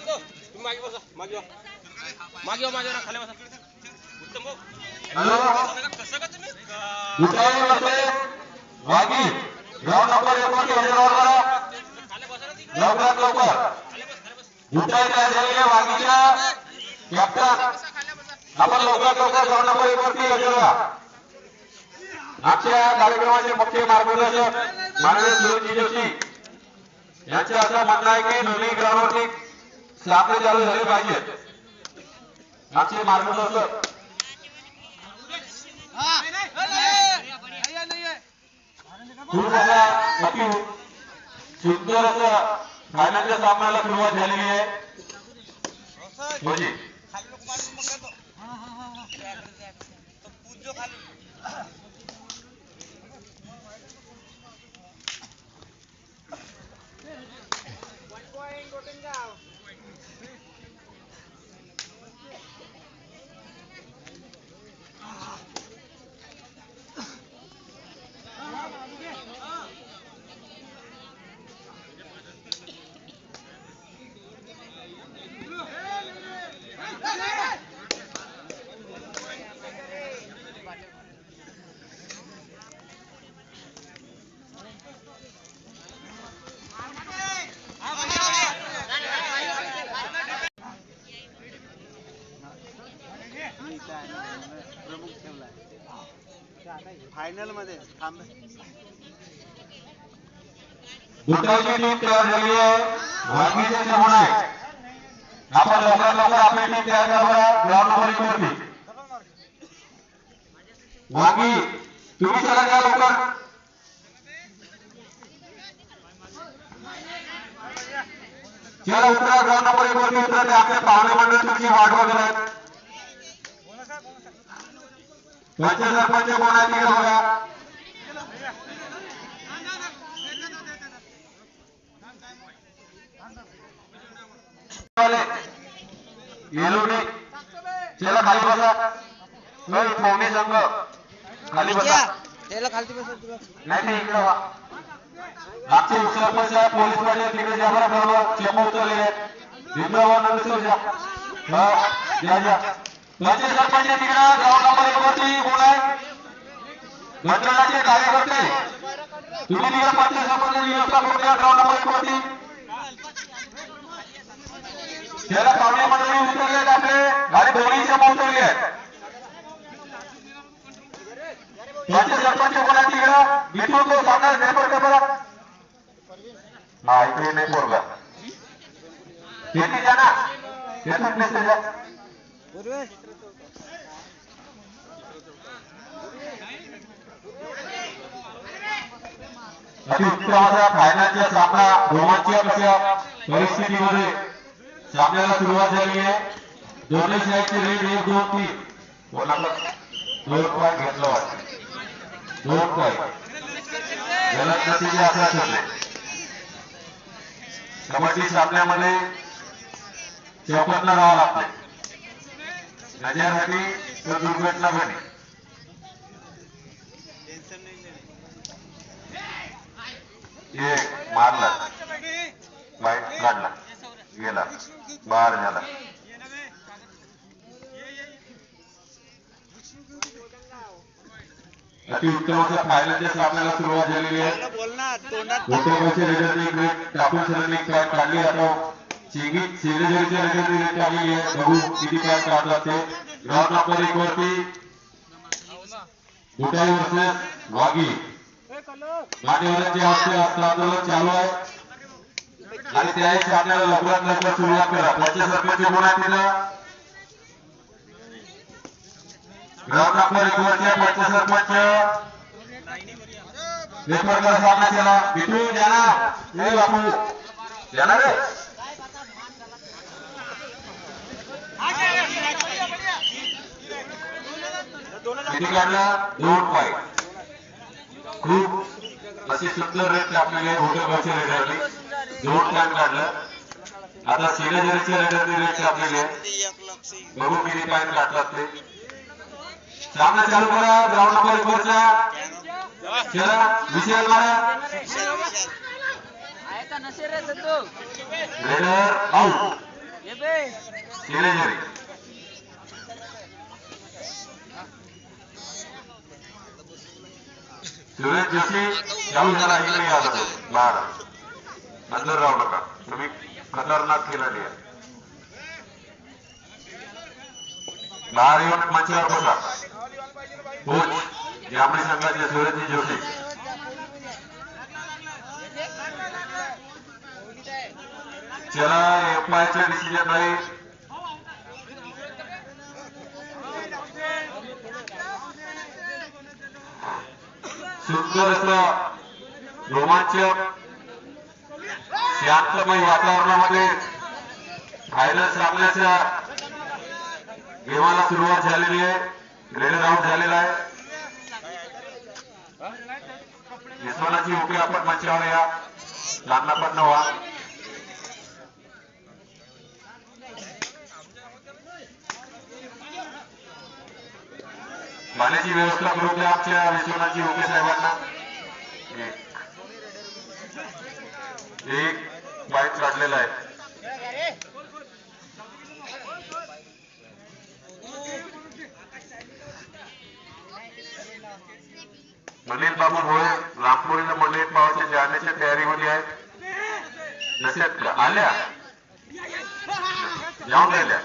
तुम्ही मागे बसा मागे मागे वा मागे वा खाली बसा. उत्तम भाऊ. हॅलो. कसं का तुम्ही? लवकरात लवकर खाली बस खाली बस. कुठे तयार झालेले वागीच्या कॅप्टन आपण लवकरात लवकर ग्राउंड नंबर एक वरती हजर राहा आजच्या कार्यक्रमाचे मुख्य मार्गदर्शक माननीय सुरजी जोशी यांचं असं म्हणणं आहे की दोन्ही ग्राउंडवरती साखळे चालू झाले पाहिजेत आजचे मार्गदर्शक खूप असा अति सुंदर असं फायनलच्या सामन्याला सुरुवात झालेली आहे. म्हणजे फायनलमध्ये थांब आपण लवकरात लवकर आपली टीम तयार करा ग्राउंड नंबर एक वरती वाघी तुम्ही चला या लवकर. चला उतरा. ग्राउंड नंबर एक वरती उतरा. ते आपले पाहुणे मंडळ तुमची वाट बघत आहेत. पंच सरपंच कोण आहे तिकडे बघा येलोनी चला खाली बसा. ठोणे संघ खाली बसा. त्याला खालती बसव तुला. नाही नाही इकडे वा आमचे सरपंच पोलीस पाटील तिकडे जा बरं बरोबर. चेंबू उतरले आहेत भीमराव नमस्कार जा जा. जा पंच सरपंच तिकडे ग्राउंड नंबर एक वरती कोण आहे मंडळाचे कार्यकर्ते तुम्ही तिकडे पंच सरपंच व्यवस्था करून द्या ग्राउंड नंबर एक वरती त्याला पाहुणे मंडळी उतरले आहेत आपले आणि दोन्ही समोर उतरले आहेत यांचे सरपंच कोणा तिकडं बिटू तो सांगा पेपर का बरं हा इकडे नाही पोरगा शेती जा ना शेतात फायनलचा सामना रोमांचक अशा परिस्थितीमध्ये सामन्याला सुरुवात झाली आहे. दोन्ही साईडची रेड एक दोन तीन. कोणाला दोन पॉईंट घेतलं वाटत? दोन पॉईंट जलद गतीने असा ठरले कबड्डी सामन्यामध्ये चौपन्न राहावं लागतंय त्याच्यासाठी तो दुर्घटना बने. एक मारला. बाईट काढला. गेला. बाहेर झाला अतिउत्तम अशा फायनलच्या सामन्याला सुरुवात झालेली आहे. रेडरनी टाकून पॅट काढली. आता चिंगी सिलेजरीच्या रेडरनी रेट काढलेली आहे बघू किती पॅट काढतात ते ग्राउंड नंबर एक वरती गोटाई वर्सेस वागी मान्यवरांचे हस्ते हस्तांदोलन चालू आहे. आणि त्याही आपल्याला लवकरात लवकर सुरुवात करा. पंच सरपंच कोण ग्राउंड नंबर एक वरचे पंच सरपंच पेपर का सामना चला बिटू जाना ये बापू. जाना रे काढला दोन पॉईंट खूप अशी सुंदर रेट आपल्याला होटेलवरच्या रेडरने दोन पॉईंट काढलं. आता सिनेजरीच्या रेडरने रेट आपल्याला एक लक्ष बघू किती पॉईंट काढतात ते. सामना चालू करा. ग्राउंड नंबर एक वरचा चला विशाल मारा. रेडर आउट शिलेजरी तुम्ही जसे जाऊ जरा इकडे या जरा. बाहेर अंदर राहू नका. तुम्ही खतरनाक खिलाडी आहे. बाहेर येऊन मंचावर बसा. कोच जांभळी संघाचे सुरेशजी जोशी. चला एफ एफआयचा डिसिजन आहे. सुंदर असं रोमांचक शांतमय वातावरणामध्ये फायनल सामन्याच्या गेमाला सुरुवात झालेली आहे. ग्रेड आउट झालेला आहे. यशवंताची ओके आपण मंचावर या. लांबला पण नवा. पाण्याची व्यवस्था करून द्या आमच्या विश्वनाथजी ओके साहेबांना. एक. एक बाईक काढलेला आहे. मनील बाबू भोळे रामपुरीला मंडळी पावाच्या जाण्याच्या तयारीमध्ये आहेत. नसेल का? आल्या? जाऊन राहिल्या.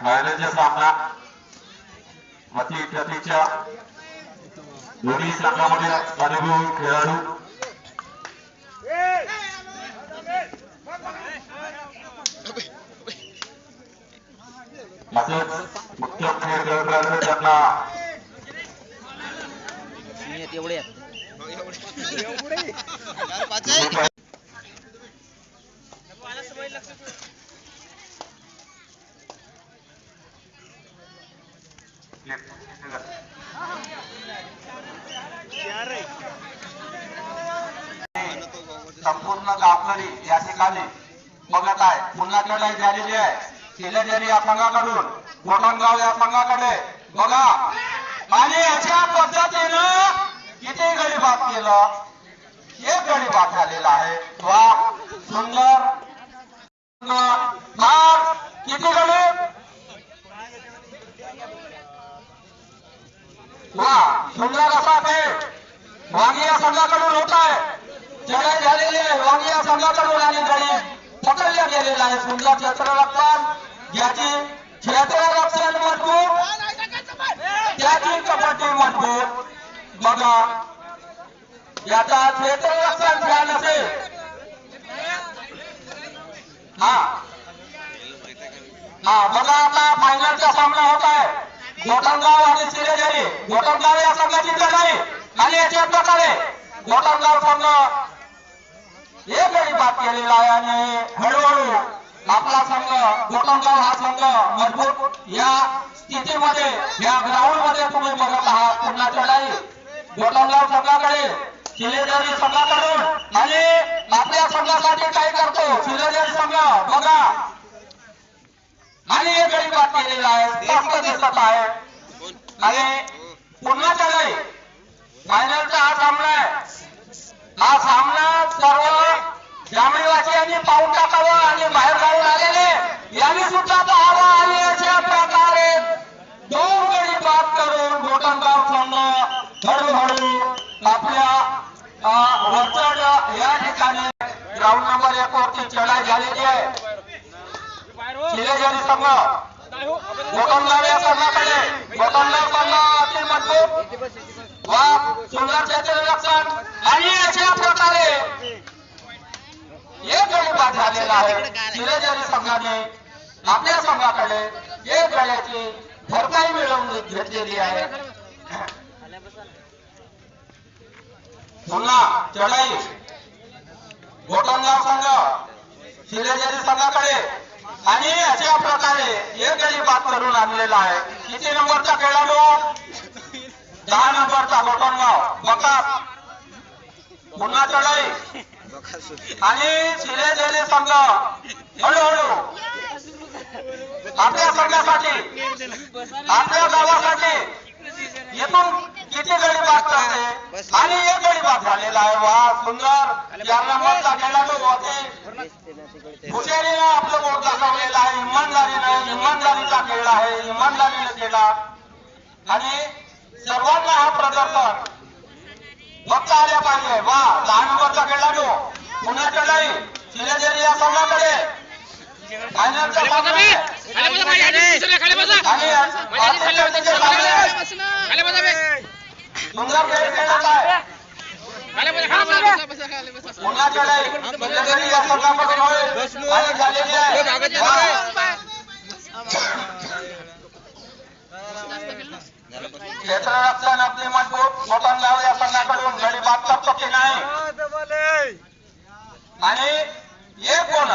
फायनलचा सामना अति प्रतीच्या दोन्ही संघामध्ये अनुभवी खेळाडू. असंच उत्तम खेळ करत राहिलं त्यांना एवढे. संपूर्ण गावकरी या ठिकाणी बघत आहे लढाई झालेली आहे. शिलेजरी या संघाकडून गोटणगाव या संघाकडे बघा आणि अशा पद्धतीनं किती गडी बाद केलं? एक गडी बाद झालेला आहे. वा सुंदर. किती गडी? वा सुंदर असा खेळ वाघी या संघाकडून होत आहे. चढाई झालेली आहे. वाघी या संघाकडून आणि गडी. पकडल्या गेलेला आहे सुंदर याची ज्याची क्षेत्ररक्षण मजबूत त्याची कपाटी मजबूत बघा. याचा क्षेत्ररक्षण छान असेल हा. हा बघा आता फायनलचा सामना होत आहे. गोटणगाव आणि सिरेझरी गोटणगाव या संघाची लढाई. आणि याच्या प्रकारे गोटणगाव संघ एक गडी केलेला आहे आणि हळूहळू आपला संघ गोटणगाव हा संघ मजबूत या स्थितीमध्ये या ग्राउंडमध्ये तुम्ही बघत आहात. पुन्हा लढाई गोटणगाव संघाकडे शिलेदारी संघाकडून आणि आपल्या संघासाठी काय करतो? शिलेदारी संघ बघा. आणि एक गडी केलेला आहे स्पष्ट दिसत आहे. आणि पुन्हा लढाई फायनलचा हा सामना आहे. हा सामना सर्व जांभळीवासियांनी पाहून टाकावा आणि बाहेर जाऊन आलेले यांनी सुद्धा पाहावा आणि अशा प्रकारे. दोन गडी बाद करून गोटणगाव संघ हळूहळू आपल्या वरचड या ठिकाणी ग्राउंड नंबर एक वरती चढाई झालेली आहे. शिलेजरी संघ गोटणगाव या संघाकडे. गोटणगाव संघ अति मजबूत. वा आणि अशा प्रकारे एक गडी बाद झालेला आहे. संघाने आपल्या संघाकडे एक गड्याची भरपाई मिळवून घेतलेली आहे. पुन्हा चढाई. गोटनगाव संघ शिलेजरी संघाकडे. आणि अशा प्रकारे एक गडी बाद करून आणलेला आहे. किती नंबरचा खेळाडू? दहा नंबरचा गोटणगाव बघा. पुन्हा चढाई. आणि शिलेजरी संघ. हळूहळू. आपल्या संघासाठी आपल्या गावासाठी येथून किती गडी बाद करते आणि एक गडी बाद झालेला आहे. वा सुंदर. चार नंबरचा खेळाडू होते. हुशारीनं आपलं बोट दाखवलेलं आहे. इमानदारीनं इमानदारीचा खेळ आहे. इमानदारीनं केला आणि सर्वांना हा प्रदर्शन. बघता आल्या पाहिजे. वा दहा नंबरचा खेळाडू. पुन्हा चढाई शिलेजेरी या संघाकडे. फायनलचा. सुंदर खेळ खेळत आहे. या आणि झालेली आहे. वा. असताना आपली मजबूत बोटान लावले संघाकडून गडी बाद पक्की नाही? आणि एक कोण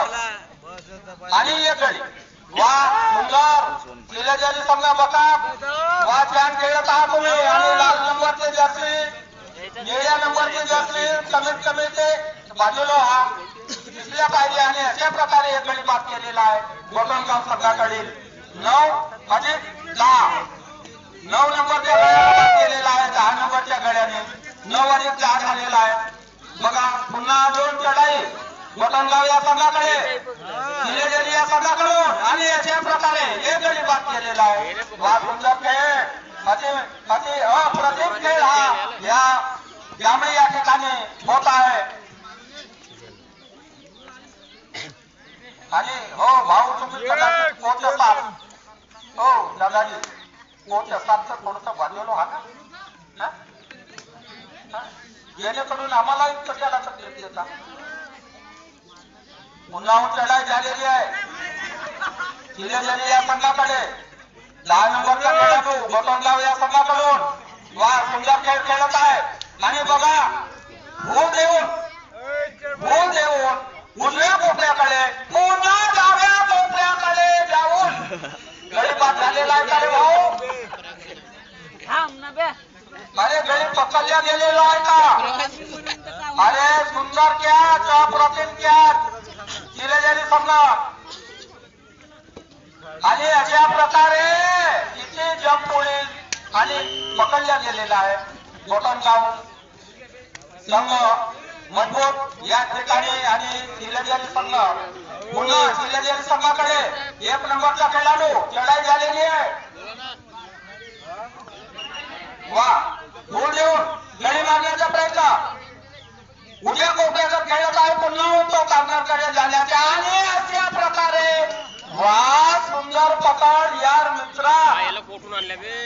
आणि एक गडी. वा सुंदर शिलेजरी संघ बघा. वा छान खेळत आहात तुम्ही. आणि लाल नंबरचे जर्सी निळ्या नंबरचे जर्सी कमीत कमी ते बाजूला हा. दिसल्या पाहिजे आणि अशा प्रकारे एक गडी बाद केलेला आहे. गोटनगाव संघाकडील नऊ अधिक दहा. नऊ नंबरच्या गळ्याला केलेला आहे दहा नंबरच्या गळ्याने. नऊ आणि चार झालेला आहे. बघा पुन्हा दोन चढाई. गोटनगाव या संघाकडे. निलेजरी या संघाकडून. आणि अशा प्रकारे एक गडी बाद केलेला आहे. वा खेळ. अति अति अप्रतिम खेळ हा या त्यामुळे या ठिकाणी होत आहे. आणि हो भाऊ तुम्ही कदाचित हो दादाजी. कोच सारखं तर थोडस बाजूला हा? ना जेणेकरून आम्हाला कशाला तकलीफ देता पुन्हा चढाई झालेली आहे तिने झाली या संघाकडे दहा नंबरचा खेळाडू बटन लाव या संघाकडून वा सुंदर खेळ खेळत आहे. आणि बघा भूल देऊन भूल देऊन उजव्या कोपऱ्याकडे पुन्हा डाव्या कोपऱ्याकडे जाऊन. गडी बाद झालेला आहे का रे भाऊ? अरे गडी पकडल्या गेलेला आहे का? अरे सुंदर कॅच अप्रतिम कॅच शिलेजरी संघ आणि अशा प्रकारे इथे जंप होईल आणि पकडल्या गेलेला आहे. गोटनगाव संघ मजबूत या ठिकाणी आणि शिलेजरी संघ पुन्हा शिलेजरी संघाकडे. एक नंबरचा खेळाडू चढाई झालेली आहे. वा गोल देऊन गडी मारण्याचा प्रयत्न. उद्या कोपऱ्याचा खेळत आहे पुन्हा तो कार्नरकडे जाण्याचा. आणि अशा प्रकारे वा सुंदर पकड यार मित्रा.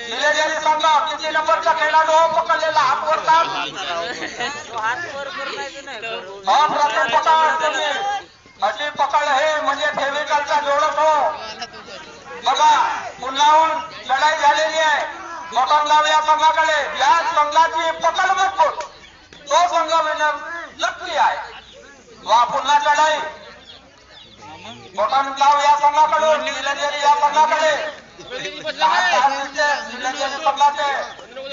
शिलेजरी संघ किती नंबरचा खेळाडू पकडलेला हात वर काढ. अप्रतिम पकड तुम्ही अशी पकड हे म्हणजे फेविकलचा जोडच हो बघा पुन्हाहून लढाई झालेली आहे गोटनगाव या संघाकडे. या संघाची पकड मजबूत तो संघ विनर नक्की आहे. वा पुन्हा लढाई गोटनगाव या संघाकडून निलंजरी या संघाकडे. निलंजरी संघाचे.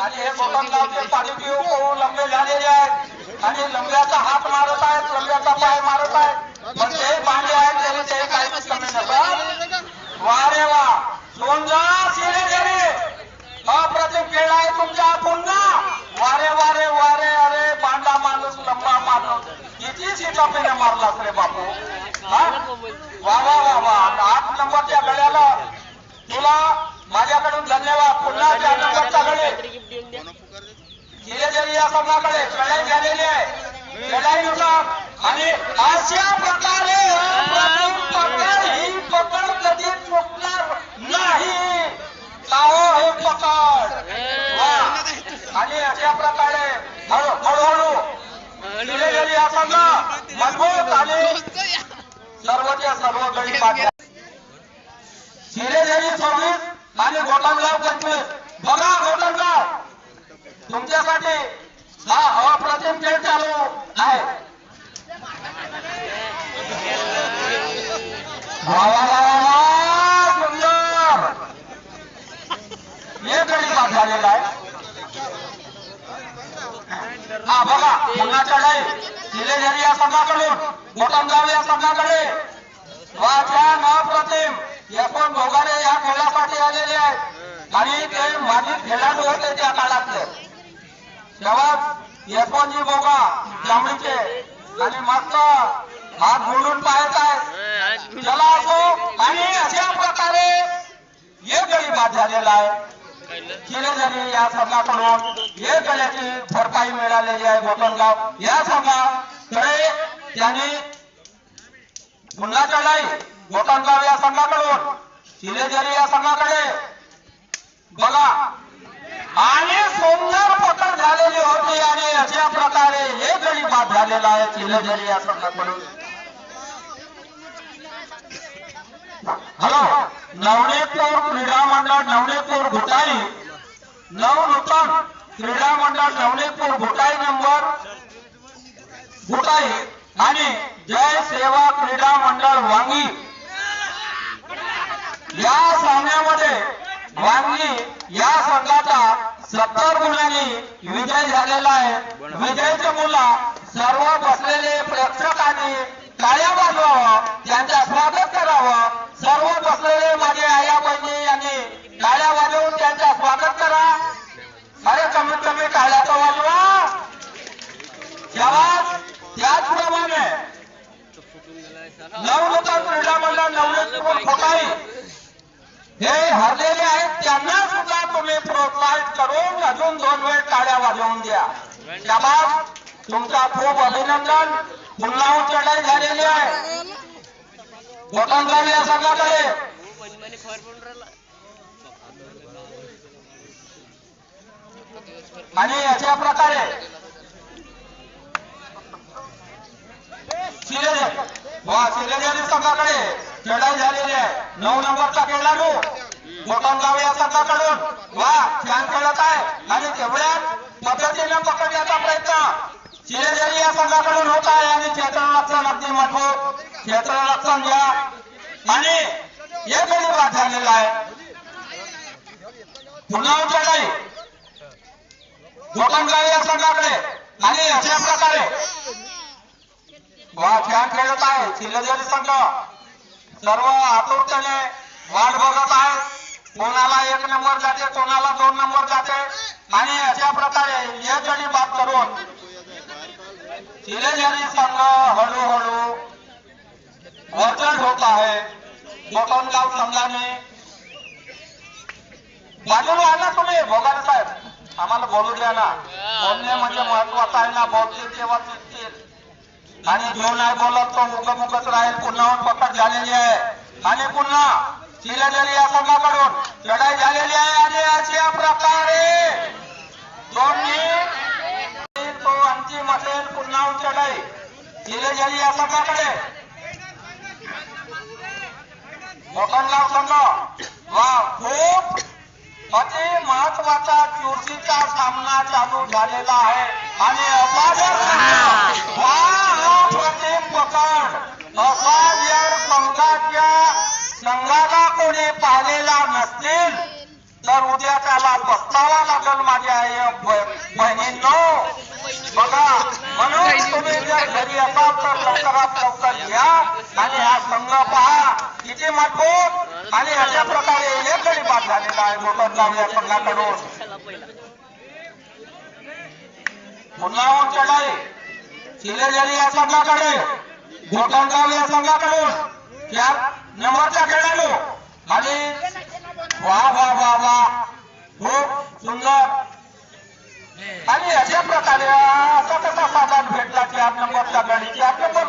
आणि हे गोटनगावचे पाणी पिऊ पिऊ लंबे झालेले आहेत. आणि लंब्याचा हात मारत आहेत लंब्याचा पाय मारत आहेत. पण जे पांडे आहेत तरी ते काही कमी नसतात वा रे वा. दोन जण खेळ आहे तुमच्या पुन्हा? वारे वारे वारे अरे पांडा माणूस लंबा माणूस. किती शिटापीने मारलास रे बापू? हा? वा वा वा वा. आठ नंबरच्या गड्याला तुला माझ्याकडून धन्यवाद. पुन्हा चार नंबरच्या गडे शिरेजरी या संघाकडे लढाई झालेली आहे. लढाईनुसार आणि अशा प्रकारे पकड ही पकड कधी चुकणार नाही. साहो पकड आणि अशा प्रकारे हळू हळूहळू शिरेजरी या संघ मजबूत आणि सर्वच्या सर्व गडी पाडल्या शिरेजरी सव्वीस आणि गोटनगाव पंचवीस बघा गोटनगाव तुमच्यासाठी हा हवा अप्रतिम खेळ चालू आहे वा वा वा वा वा, सुंदर एक गडी बाद झालेला आहे हा बघा पुन्हा या संघाकडून गोटनगाव या संघाकडे वाच्या वा छान अप्रतिम या खेळासाठी आलेले आहेत आणि ते माजी खेळाडू होते त्या काळातले. तेव्हा एकोणजी बोगा जांभळीचे. आणि मस्त हात मोडून पाहायचा आहे. चला असो आणि अशा प्रकारे एक गडी बाद झालेला आहे. केले जाते या संघाकडून. एक गड्याची भरपाई मिळालेली आहे गोटनगाव या संघाकडे त्यांनी पुन्हा चढाई गोटनगाव या संघाकडून. शिलेजरी या संघाकडे. बघा आणि सुंदर पकड झालेली होती आणि अशा प्रकारे हे गडी बाद झालेला आहे किल्लेदारी या संघाकडून. हॅलो नवनीतपूर क्रीडा मंडळ नवनीतपूर घोटाई नवनूतन क्रीडा मंडळ नवनीतपूर घोटाई नंबर घोटाई आणि जय सेवा क्रीडा मंडळ वांगी. या सामन्यामध्ये वांगी या संघाचा सत्तर गुणांनी विजय झालेला आहे. विजयचे मुला सर्व बसलेले प्रेक्षकांनी काळ्या वाजवावं त्यांच्या टाळ्या वाजवून द्या. त्याबाद तुमचा खूप अभिनंदन. पुन्हा चढाई झालेली आहे. बटन या सगळ्याकडे आणि अशा प्रकारे शिलेदार संघाकडे. चढाई झालेली आहे. नऊ नंबरचा खेळाडू गोटनगाव या संघाकडून. वा छान खेळत आहे. आणि तेवढ्याच पद्धतीनं पकडण्याचा प्रयत्न. शिलेदारी या संघाकडून होत आहे आणि क्षेत्ररक्षण अगदी मजबूत क्षेत्ररक्षण घ्या. आणि हे गडी बाद झालेला आहे. पुन्हा चढाई गोटनगाव या संघाकडे आणि अशा प्रकारे वा खेळ खेळत आहे. शिलेदारी संघ. सर्व आतुरतेने वाट बघत आहे कोणाला एक नंबर जाते कोणाला दोन नंबर जाते. आणि अशा प्रकारे एक आणि बात करून शिलेदारी संघ हळूहळू वरचढ होत आहे. गोटनगाव संघाने. बाजूला आला तुम्ही भोगारे साहेब. आम्हाला बोलू द्या ना. बोलणे म्हणजे महत्वाचं आहे ना. बोलतील तेव्हा शिकतील आणि जो नाही बोलत तो मुख मुखच राहील. पुन्हा पकड झालेली आहे. आणि पुन्हा शिलेदारी या संघाकडून लढाई झालेली आहे आणि अशा प्रकारे दोन्ही तो अंतिम असेल पुन्हा लढाई तिला शिलेदारी या संघाकडे. मोठणगाव संघ. वा खूप अति महत्त्वाचा चुरशीचा सामना चालू झालेला आहे. आणि असा जर संघ हा प्रतिम पकड. असा जर संघाच्या संघाला कोणी पाहिलेला नसतील तर उद्या त्याला पस्तावा लागल माझ्या बहिणींनो. बघा म्हणून तुम्ही जर घरी असाल तर लवकरात लवकर घ्या आणि हा संघ पहा किती मजबूत आणि अशा प्रकारे एक गडी झालेला आहे. मोटरगाव या संघाकडून. पुन्हा चढाई शिलेदारी या संघाकडे. गोटनगाव या संघाकडून. चार नंबरचा खेळाडू. आणि वा वा वा वा. खूप सुंदर. आणि अशा प्रकारे असा कसा साधा भेटला की आठ नंबरचा गडी की आठ नंबर